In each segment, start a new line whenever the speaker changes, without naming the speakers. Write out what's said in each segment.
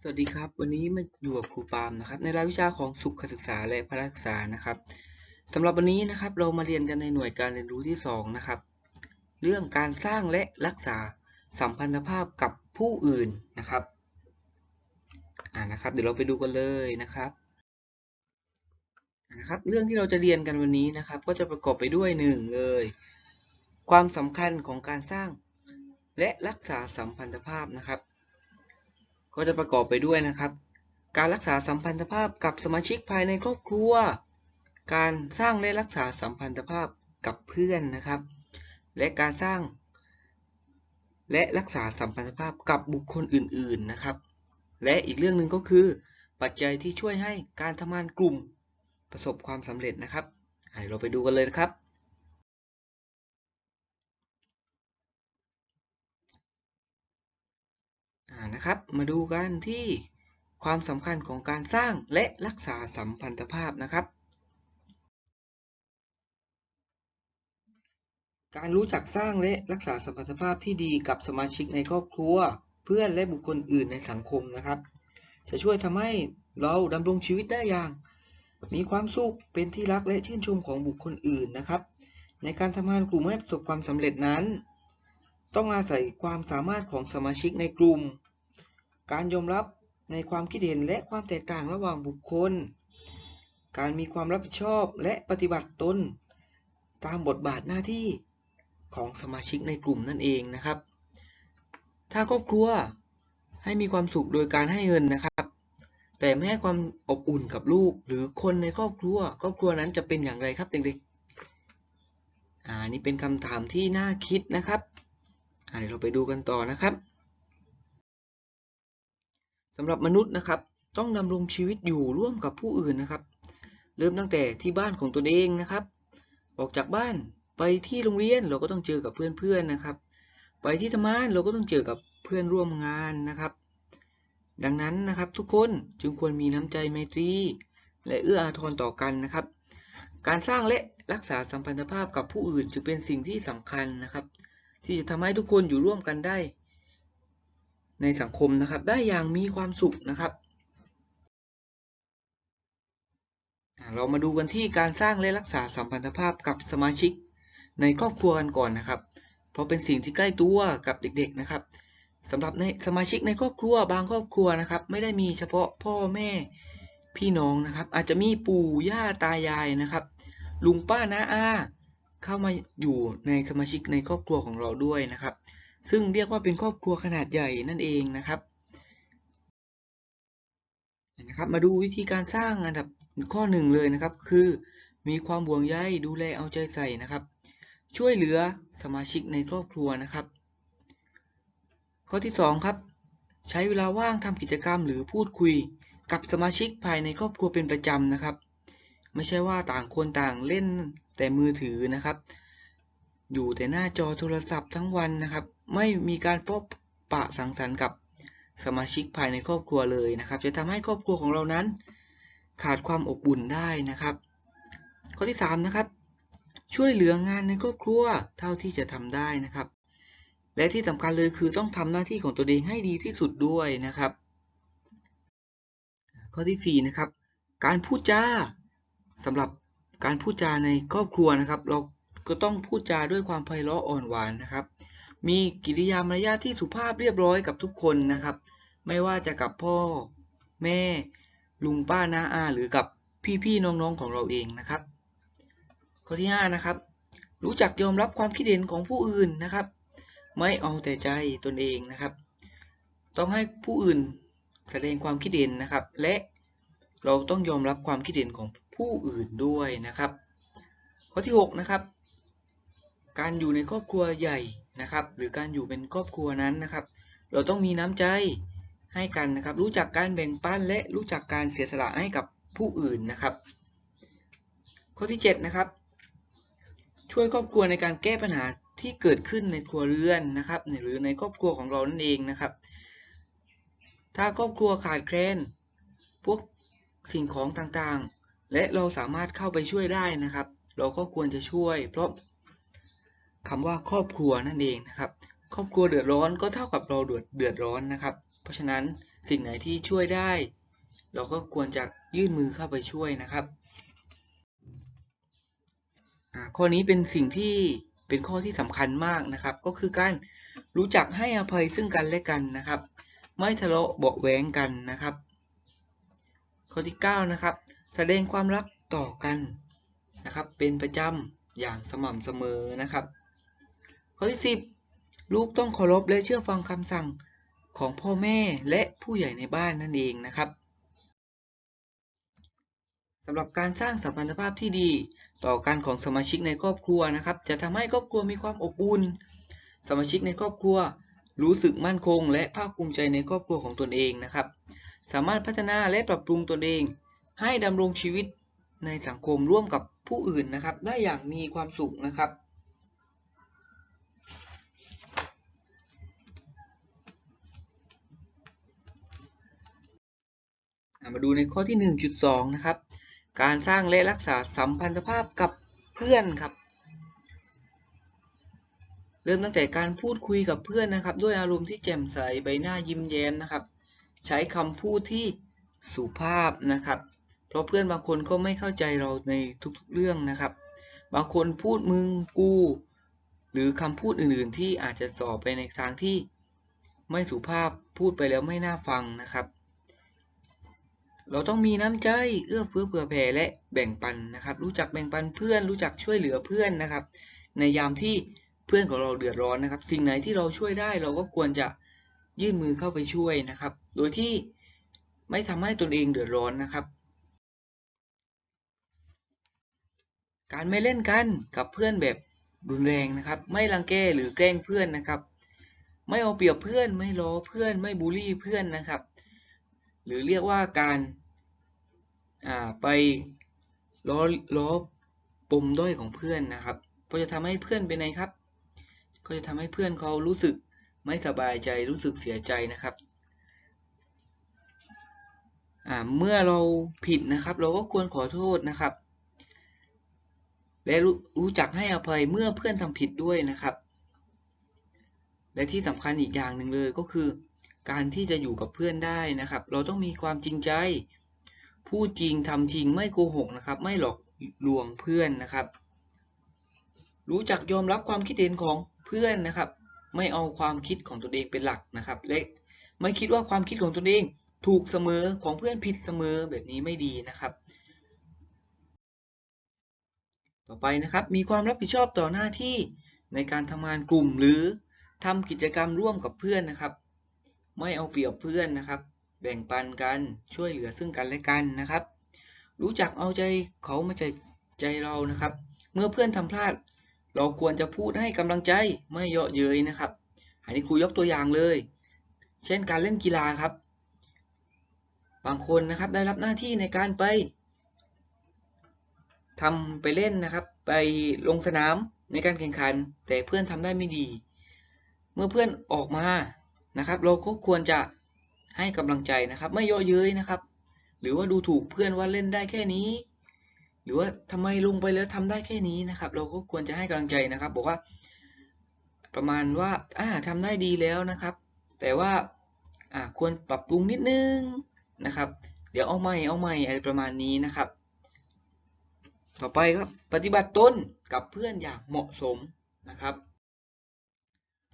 สวัสดีครับ วันนี้มาอยู่กับครูปาล์มนะครับ ในรายวิชาของสุขศึกษาและพละศึกษานะครับสำหรับวันนี้นะครับ เรามาเรียนกันในหน่วยการเรียนรู้ที่ 2 นะครับ เรื่องการสร้างและรักษาสัมพันธภาพกับผู้อื่นนะครับอ่านะครับ เดี๋ยวเราไปดูกันเลยนะครับนะครับ เรื่องที่เราจะเรียนกันวันนี้นะครับ ก็จะประกอบไปด้วยหนึ่งเลย ความสำคัญของการสร้าง และรักษาสัมพันธภาพนะครับ ก็จะประกอบไปด้วยนะครับ การรักษาสัมพันธภาพกับสมาชิกภายในครอบครัว การสร้างและรักษาสัมพันธภาพกับเพื่อนนะครับ และการสร้าง และรักษาสัมพันธภาพกับบุคคลอื่นๆนะครับ และอีกเรื่องหนึ่งก็คือ ปัจจัยที่ช่วยให้การทำงานกลุ่มประสบความสำเร็จนะครับเดี๋ยวเราไปดูกันเลยนะครับ นะครับ มาดูกันที่ความสำคัญของการสร้างและรักษาสัมพันธภาพนะครับ การรู้จักสร้างและรักษาสัมพันธภาพที่ดีกับสมาชิกในครอบครัว เพื่อนและบุคคลอื่นในสังคมนะครับ จะช่วยทำให้เราดำรงชีวิตได้อย่าง มีความสุขเป็นที่รักและชื่นชมของบุคคลอื่นนะครับ ในการทำงานกลุ่มให้ประสบความสำเร็จนั้น ต้องอาศัยความสามารถของสมาชิกในกลุ่ม การยอมรับในความคิดเห็นและความแตกต่างระหว่างบุคคล การมีความรับผิดชอบและปฏิบัติตนตามบทบาทหน้าที่ของสมาชิกในกลุ่มนั่นเองนะครับ ถ้าครอบครัวให้มีความสุขโดยการให้เงินนะครับ แต่ไม่ให้ความอบอุ่นกับลูก หรือคนในครอบครัว ครอบครัวนั้นจะเป็นอย่างไรครับเด็กๆ อ่า นี่เป็นคำถามที่น่าคิดนะครับเดี๋ยวเราไปดูกันต่อนะครับ สำหรับมนุษย์นะครับ ต้องดำรงชีวิตอยู่ร่วมกับผู้อื่นนะครับ เริ่มตั้งแต่ที่บ้านของตนเองนะครับ ออกจากบ้านไปที่โรงเรียนเราก็ต้องเจอกับเพื่อนๆนะครับ ไปที่ทำงานเราก็ต้องเจอกับเพื่อนร่วมงานนะครับ ดังนั้นนะครับทุกคนจึงควรมีน้ำใจไมตรี และเอื้ออาทรต่อกันนะครับ การสร้างและรักษาสัมพันธภาพกับผู้อื่นจึงเป็นสิ่งที่สำคัญนะครับ ที่จะทำให้ทุกคนอยู่ร่วมกันได้ ในสังคมนะครับ ได้อย่างมีความสุขนะครับ เรามาดูกันที่การสร้างและรักษาสัมพันธภาพกับสมาชิก ในครอบครัวกันก่อนนะครับ เพราะเป็นสิ่งที่ใกล้ตัวกับเด็กๆนะครับสำหรับในสมาชิกในครอบครัวบางครอบครัวนะครับ ไม่ได้มีเฉพาะพ่อแม่พี่น้องนะครับ อาจจะมีปู่ย่าตายายนะครับ ลุงป้าน้าอาเข้ามาอยู่ในสมาชิกในครอบครัวของเราด้วยนะครับ ซึ่งเรียกว่าเป็นครอบครัวขนาดใหญ่นั่นเองนะครับนะครับมาดูวิธีการสร้างอันดับข้อหนึ่งเลยนะครับ คือมีความห่วงใยดูแลเอาใจใส่นะครับ ช่วยเหลือสมาชิกในครอบครัวนะครับ ข้อที่2ครับใช้เวลาว่างทำกิจกรรมหรือพูดคุยกับสมาชิกภายในครอบครัวเป็นประจำนะครับ ไม่ใช่ว่าต่างคนต่างเล่นแต่มือถือนะครับ อยู่แต่หน้าจอโทรศัพท์ทั้งวันนะครับ ไม่มีการพบปะสังสรรค์กับสมาชิกภายในครอบครัวเลยนะครับ จะทำให้ครอบครัวของเรานั้น ขาดความอบอุ่นได้นะครับ ข้อที่3นะครับ ช่วยเหลืองานในครอบครัวเท่าที่จะทำได้นะครับ และที่สำคัญเลยคือต้องทำหน้าที่ของตัวเองให้ดีที่สุดด้วยนะครับ ข้อที่4นะครับ การพูดจาสำหรับการพูดจาในครอบครัวนะครับ เราก็ต้องพูดจาด้วยความไพเราะอ่อนหวานนะครับ มีกิริยามารยาทที่สุภาพเรียบร้อยกับทุกคนนะครับ ไม่ว่าจะกับพ่อแม่ ลุงป้าน้าอา หรือกับพี่ๆน้องๆของเราเองนะครับ ข้อที่5นะครับรู้จักยอมรับความคิดเห็นของผู้อื่นนะครับ ไม่เอาแต่ใจตนเองนะครับ ต้องให้ผู้อื่นแสดงความคิดเห็นนะครับ และเราต้องยอมรับความคิดเห็นของผู้อื่นด้วยนะครับ ข้อที่6นะครับการอยู่ในครอบครัวใหญ่ นะครับ หรือการอยู่เป็นครอบครัวนั้นนะครับ เราต้องมีน้ำใจให้กันนะครับ รู้จักการแบ่งปันและรู้จักการเสียสละให้กับผู้อื่นนะครับ ข้อที่7นะครับ ช่วยครอบครัวในการแก้ปัญหาที่เกิดขึ้นในครัวเรือนนะครับ หรือในครอบครัวของเรานั่นเองนะครับ ถ้าครอบครัวขาดแคลนพวกสิ่งของต่างๆ และเราสามารถเข้าไปช่วยได้นะครับ เราก็ควรจะช่วย เพราะ คำว่าครอบครัวนั่นเองนะครับ ครอบครัวเดือดร้อนก็เท่ากับเราเดือดเดือดร้อนนะครับ เพราะฉะนั้นสิ่งไหนที่ช่วยได้ เราก็ควรจะยื่นมือเข้าไปช่วยนะครับข้อนี้เป็นสิ่งที่เป็นข้อที่สำคัญมากนะครับ ก็คือการรู้จักให้อภัยซึ่งกันและกันนะครับ ไม่ทะเลาะเบาะแวงกันนะครับ ข้อที่9นะครับแสดงความรักต่อกันนะครับ เป็นประจำอย่างสม่ำเสมอนะครับ ข้อที่10ลูกต้องเคารพและเชื่อฟังคำสั่งของพ่อแม่และผู้ใหญ่ในบ้านนั่นเองนะครับสำหรับการสร้างสัมพันธภาพที่ดี ต่อกันของสมาชิกในครอบครัวนะครับ จะทำให้ครอบครัวมีความอบอุ่น สมาชิกในครอบครัว รู้สึกมั่นคง และภาคภูมิใจในครอบครัวของตนเองนะครับ สามารถพัฒนาและปรับปรุงตนเอง ให้ดำรงชีวิตในสังคมร่วมกับผู้อื่นนะครับ ได้อย่างมีความสุขนะครับ มาดูในข้อที่ 1.2 นะครับ การสร้างและรักษาสัมพันธภาพกับเพื่อนครับ เริ่มตั้งแต่การพูดคุยกับเพื่อนนะครับ ด้วยอารมณ์ที่แจ่มใสใบหน้ายิ้มแย้มนะครับ ใช้คำพูดที่สุภาพนะครับ เพราะเพื่อนบางคนก็ไม่เข้าใจเราในทุกๆเรื่องนะครับ บางคนพูดมึงกู หรือคำพูดอื่นๆ ที่อาจจะสอบไปในทางที่ไม่สุภาพพูดไปแล้วไม่น่าฟังนะครับ เราต้องมีน้ำใจเอื้อเฟื้อเผื่อแผ่และแบ่งปันนะครับ รู้จักแบ่งปันเพื่อน รู้จักช่วยเหลือเพื่อนนะครับ ในยามที่เพื่อนของเราเดือดร้อนนะครับ สิ่งไหนที่เราช่วยได้เราก็ควรจะยื่นมือเข้าไปช่วยนะครับ โดยที่ไม่ทำให้ตนเองเดือดร้อนนะครับ การไม่เล่นกันกับเพื่อนแบบรุนแรงนะครับ ไม่รังแกหรือแกล้งเพื่อนนะครับ ไม่เอาเปรียบเพื่อน ไม่ล้อเพื่อน ไม่บูลลี่เพื่อนนะครับ หรือเรียกว่าการไปล้อล้อปมด้อยของเพื่อนนะครับก็จะทำให้เพื่อนเป็นไงครับ ก็จะทำให้เพื่อนเขารู้สึกไม่สบายใจรู้สึกเสียใจนะครับเมื่อเราผิดนะครับ เราก็ควรขอโทษนะครับ และรู้จักให้อภัยเมื่อเพื่อนทำผิดด้วยนะครับ และที่สำคัญอีกอย่างหนึ่งเลยก็คือ การที่จะอยู่กับเพื่อนได้นะครับ เราต้องมีความจริงใจ พูดจริงทำจริงไม่โกหกนะครับ ไม่หลอกลวงเพื่อนนะครับ รู้จักยอมรับความคิดเห็นของเพื่อนนะครับ ไม่เอาความคิดของตนเองเป็นหลักนะครับและไม่คิดว่าความคิดของตนเองถูกเสมอของเพื่อนผิดเสมอแบบนี้ไม่ดีนะครับ ต่อไปนะครับ มีความรับผิดชอบต่อหน้าที่ในการทำงานกลุ่มหรือทำกิจกรรมร่วมกับเพื่อนนะครับ ไม่เอาเปรียบเพื่อนนะครับ แบ่งปันกันช่วยเหลือซึ่งกันและกันนะครับ รู้จักเอาใจเขามาใจใจเรานะครับ เมื่อเพื่อนทำพลาด เราควรจะพูดให้กำลังใจไม่เยาะเย้ยนะครับ อันนี้ครูยกตัวอย่างเลย เช่นการเล่นกีฬาครับ บางคนนะครับได้รับหน้าที่ในการไปทำไปเล่นนะครับ ไปลงสนามในการแข่งขัน แต่เพื่อนทำได้ไม่ดี เมื่อเพื่อนออกมา นะครับ เราก็ควรจะให้กำลังใจนะครับ ไม่เยอะเย้ยนะครับ หรือว่าดูถูกเพื่อนว่าเล่นได้แค่นี้ หรือว่าทำไมลงไปแล้วทำได้แค่นี้นะครับ เราก็ควรจะให้กำลังใจนะครับ บอกว่า ประมาณว่าอ่าทำได้ดีแล้วนะครับ แต่ว่าอ่าควรปรับปรุงนิดนึงนะครับ เดี๋ยวเอาใหม่เอาใหม่อะไรประมาณนี้นะครับ ต่อไปครับปฏิบัติตนกับเพื่อนอย่างเหมาะสมนะครับ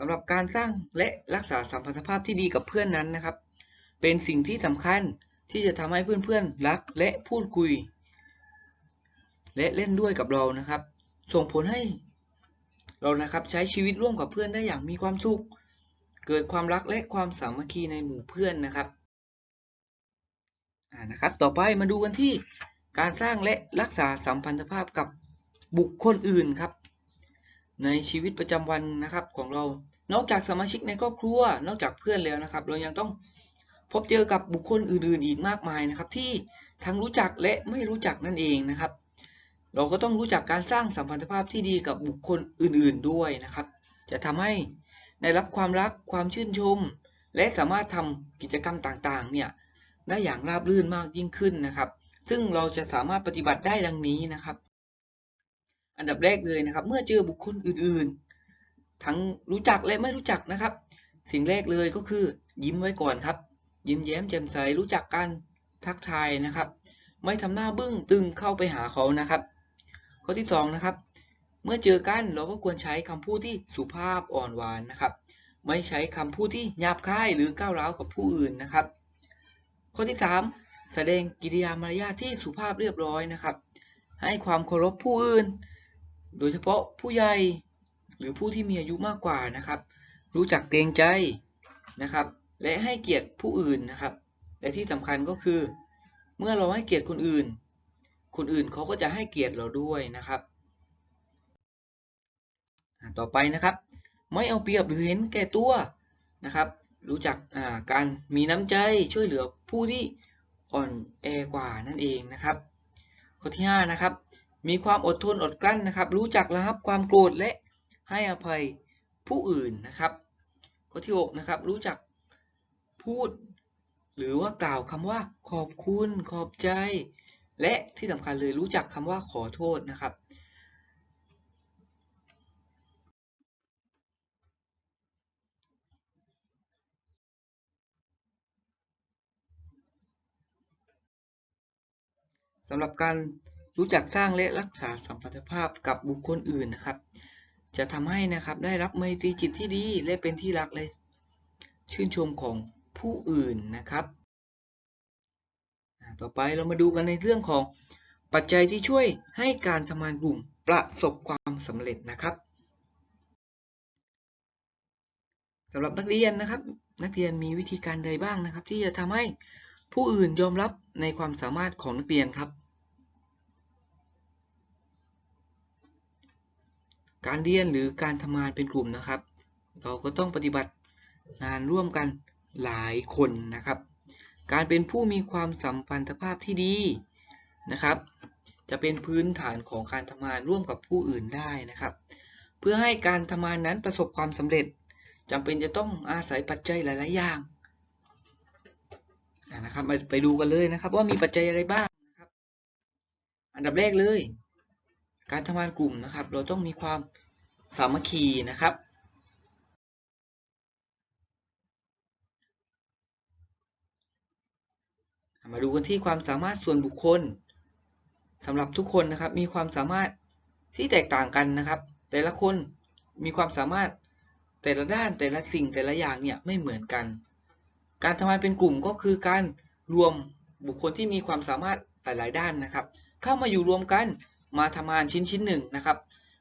ำหรับการสร้างและรักษาสัมพันธภาพที่ดีกับเพื่อนนั้นนะครับ เป็นสิ่งที่สำคัญที่จะทำให้เพื่อนๆรักและพูดคุย และเล่นด้วยกับเรานะครับ ส่งผลให้เรานะครับใช้ชีวิตร่วมกับเพื่อนได้อย่างมีความสุข เกิดความรักและความสามัคคีในหมู่เพื่อนนะครับอ่านะครับ ต่อไปมาดูกันที่การสร้างและรักษาสัมพันธภาพกับบุคคลอื่นครับ ในชีวิตประจำวันนะครับของเรา นอกจากสมาชิกในครอบครัว นอกจากเพื่อนแล้วนะครับ เรายังต้องพบเจอกับบุคคลอื่นๆ อีกมากมายนะครับ ที่ทั้งรู้จักและไม่รู้จักนั่นเองนะครับ เราก็ต้องรู้จักการสร้างสัมพันธภาพที่ดีกับบุคคลอื่นๆด้วยนะครับ จะทำให้ได้รับความรักความชื่นชม และสามารถทำกิจกรรมต่างๆ เนี่ยได้อย่างราบรื่นมากยิ่งขึ้นนะครับ ซึ่งเราจะสามารถปฏิบัติได้ดังนี้นะครับ อันดับแรกเลยนะครับ เมื่อเจอบุคคลอื่น ทั้งรู้จักและไม่รู้จักนะครับ สิ่งแรกเลยก็คือ ยิ้มไว้ก่อนครับ ยิ้มแย้มแจ่มใสรู้จักกันทักทายนะครับ ไม่ทำหน้าบึ้งตึงเข้าไปหาเขานะครับ ข้อที่สองนะครับเมื่อเจอกันเราก็ควรใช้คำพูดที่สุภาพอ่อนหวานนะครับ ไม่ใช้คำพูดที่หยาบคายหรือก้าวร้าวกับผู้อื่นนะครับ ข้อที่สามแสดงกิริยามารยาทที่สุภาพเรียบร้อยนะครับ ให้ความเคารพผู้อื่น โดยเฉพาะผู้ใหญ่ รือผู้ที่มีอายุมากกว่านะครับ รู้จักเกรงใจนะครับ และให้เกียรติผู้อื่นนะครับ และที่สำคัญก็คือ เมื่อเราให้เกียรติคนอื่น คนอื่นเขาก็จะให้เกียรติเราด้วยนะครับ ต่อไปนะครับ ไม่เอาเปรียบหรือเห็นแก่ตัวนะครับ รู้จักการมีน้ำใจช่วยเหลือผู้ที่อ่อนแอกว่านั่นเองนะครับ ข้อที่ห้านะครับมีความอดทนอดกลั้นนะครับ รู้จักระงับความโกรธและ ให้อภัยผู้อื่นนะครับข้อที่หกนะครับรู้จักพูด หรือว่ากล่าวคำว่าขอบคุณขอบใจ และที่สำคัญเลยรู้จักคำว่าขอโทษนะครับสำหรับการรู้จักสร้างและรักษาสัมพันธภาพกับบุคคลอื่นนะครับ จะทำให้นะครับได้รับไมตรีจิตที่ดีและเป็นที่รักและชื่นชมของผู้อื่นนะครับต่อไปเรามาดูกันในเรื่องของปัจจัยที่ช่วยให้การทำงานกลุ่มประสบความสำเร็จนะครับสำหรับนักเรียนนะครับ นักเรียนมีวิธีการใดบ้างนะครับ ที่จะทำให้ผู้อื่นยอมรับในความสามารถของนักเรียนครับ การเรียนหรือการทำงานเป็นกลุ่มนะครับ เราก็ต้องปฏิบัติงานร่วมกันหลายคนนะครับ การเป็นผู้มีความสัมพันธภาพที่ดีนะครับ จะเป็นพื้นฐานของการทำงานร่วมกับผู้อื่นได้นะครับ เพื่อให้การทำงานนั้นประสบความสำเร็จจำเป็นจะต้องอาศัยปัจจัยหลาย ๆ อย่างนะครับมาไปดูกันเลยนะครับ ว่ามีปัจจัยอะไรบ้างนะครับ อันดับแรกเลย การทำงานกลุ่มนะครับ เราต้องมีความสามัคคีนะครับ มาดูกันที่ความสามารถส่วนบุคคลสำหรับทุกคนนะครับ มีความสามารถที่แตกต่างกันนะครับ แต่ละคนมีความสามารถแต่ละด้านแต่ละสิ่งแต่ละอย่างเนี่ยไม่เหมือนกัน การทำงานเป็นกลุ่มก็คือการรวมบุคคลที่มีความสามารถหลายๆด้านนะครับ เข้ามาอยู่รวมกัน มาทำงานชิ้นชิ้นหนึ่งนะครับ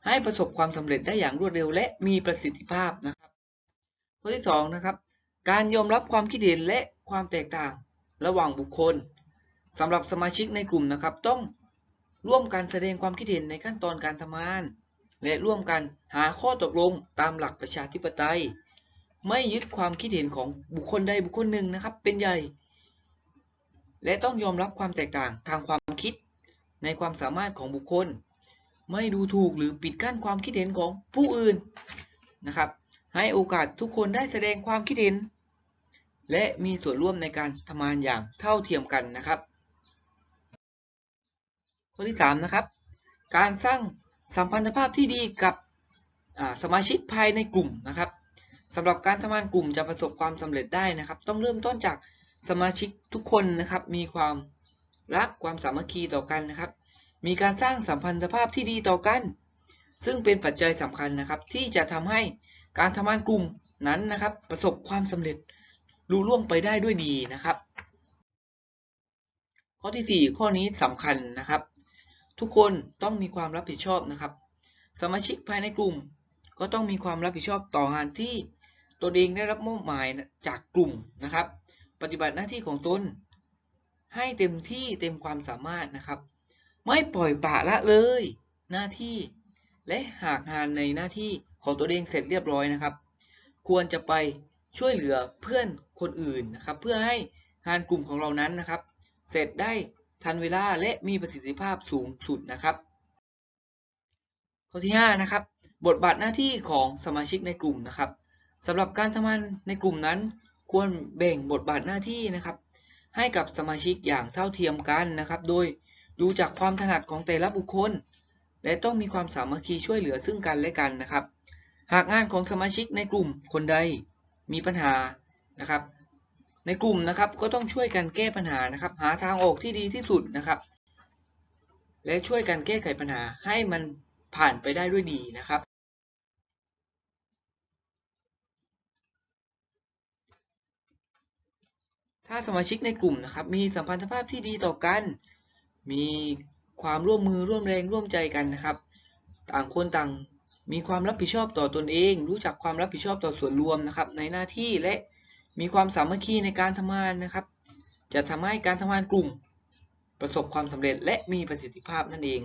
ให้ประสบความสำเร็จได้อย่างรวดเร็วและมีประสิทธิภาพนะครับข้อที่2นะครับการยอมรับความคิดเห็นและความแตกต่างระหว่างบุคคลสำหรับสมาชิกในกลุ่มนะครับ ต้องร่วมกันแสดงความคิดเห็นในขั้นตอนการทำงาน และร่วมกันหาข้อตกลงตามหลักประชาธิปไตย ไม่ยึดความคิดเห็นของบุคคลใดบุคคลหนึ่งนะครับ เป็นใหญ่ และต้องยอมรับความแตกต่างทางความคิด ในความสามารถของบุคคล ไม่ดูถูกหรือปิดกั้นความคิดเห็นของผู้อื่นนะครับ ให้โอกาสทุกคนได้แสดงความคิดเห็น และมีส่วนร่วมในการทำงานอย่างเท่าเทียมกันนะครับ ข้อที่3นะครับ การสร้างสัมพันธภาพที่ดีกับสมาชิกภายในกลุ่มนะครับสำหรับการทำงานกลุ่มจะประสบความสำเร็จได้นะครับ ต้องเริ่มต้นจากสมาชิกทุกคนนะครับ มีความ รักความสามัคคีต่อกันนะครับ มีการสร้างสัมพันธภาพที่ดีต่อกัน ซึ่งเป็นปัจจัยสำคัญนะครับ ที่จะทำให้การทำงานกลุ่มนั้นนะครับ ประสบความสำเร็จลุล่วงไปได้ด้วยดีนะครับ ข้อที่ 4 ข้อนี้สำคัญนะครับ ทุกคนต้องมีความรับผิดชอบนะครับ สมาชิกภายในกลุ่ม ก็ต้องมีความรับผิดชอบต่องานที่ตนเองได้รับมอบหมายจากกลุ่มนะครับ ปฏิบัติหน้าที่ของตน ให้เต็มที่เต็มความสามารถนะครับ ไม่ปล่อยปะละเลย หน้าที่ และหากงานในหน้าที่ของตัวเองเสร็จเรียบร้อยนะครับ ควรจะไปช่วยเหลือเพื่อนคนอื่นนะครับ เพื่อให้งานกลุ่มของเรานั้นนะครับ เสร็จได้ทันเวลาและมีประสิทธิภาพสูงสุดนะครับ ข้อที่5นะครับ บทบาทหน้าที่ของสมาชิกในกลุ่มนะครับสำหรับการทำงานในกลุ่มนั้น ควรแบ่งบทบาทหน้าที่นะครับ ให้กับสมาชิกอย่างเท่าเทียมกันนะครับ โดยดูจากความถนัดของแต่ละบุคคล และต้องมีความสามัคคีช่วยเหลือซึ่งกันและกันนะครับ หากงานของสมาชิกในกลุ่มคนใดมีปัญหานะครับ ในกลุ่มนะครับก็ต้องช่วยกันแก้ปัญหานะครับ หาทางออกที่ดีที่สุดนะครับ และช่วยกันแก้ไขปัญหาให้มันผ่านไปได้ด้วยดีนะครับ ถ้าสมาชิกในกลุ่มนะครับ มีสัมพันธภาพที่ดีต่อกัน มีความร่วมมือร่วมแรงร่วมใจกันนะครับ ต่างคนต่างมีความรับผิดชอบต่อตนเอง รู้จักความรับผิดชอบต่อส่วนรวมนะครับ ในหน้าที่และมีความสามัคคีในการทำงานนะครับ จะทำให้การทำงานกลุ่ม ประสบความสำเร็จและมีประสิทธิภาพนั่นเอง